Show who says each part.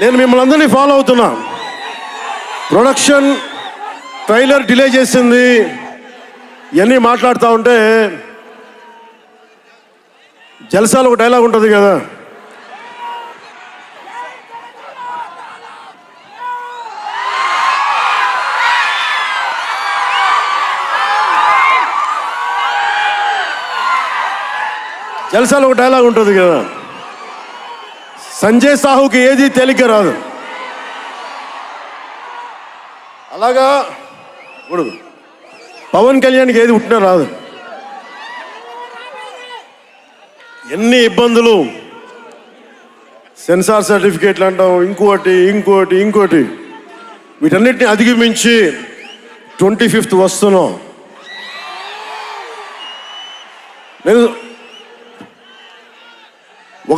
Speaker 1: నేను మిమ్మల్ని అందరినీ ఫాలో అవుతున్నా. ప్రొడక్షన్ ట్రైలర్ డిలే చేసింది. ఇవన్నీ మాట్లాడుతూ ఉంటే జలసాలు ఒక డైలాగ్ ఉంటుంది కదా. జలసాలు ఒక డైలాగ్ ఉంటుంది కదా. సంజయ్ సాహుకి ఏది తేలిక రాదు. అలాగా ఇప్పుడు పవన్ కళ్యాణ్కి ఏది పుట్టినా రాదు. ఎన్ని ఇబ్బందులు. సెన్సార్ సర్టిఫికేట్లు అంటాం ఇంకోటి ఇంకోటి ఇంకోటి. వీటన్నిటిని అధిగమించి ట్వంటీ ఫిఫ్త్ వస్తున్నాం. నేను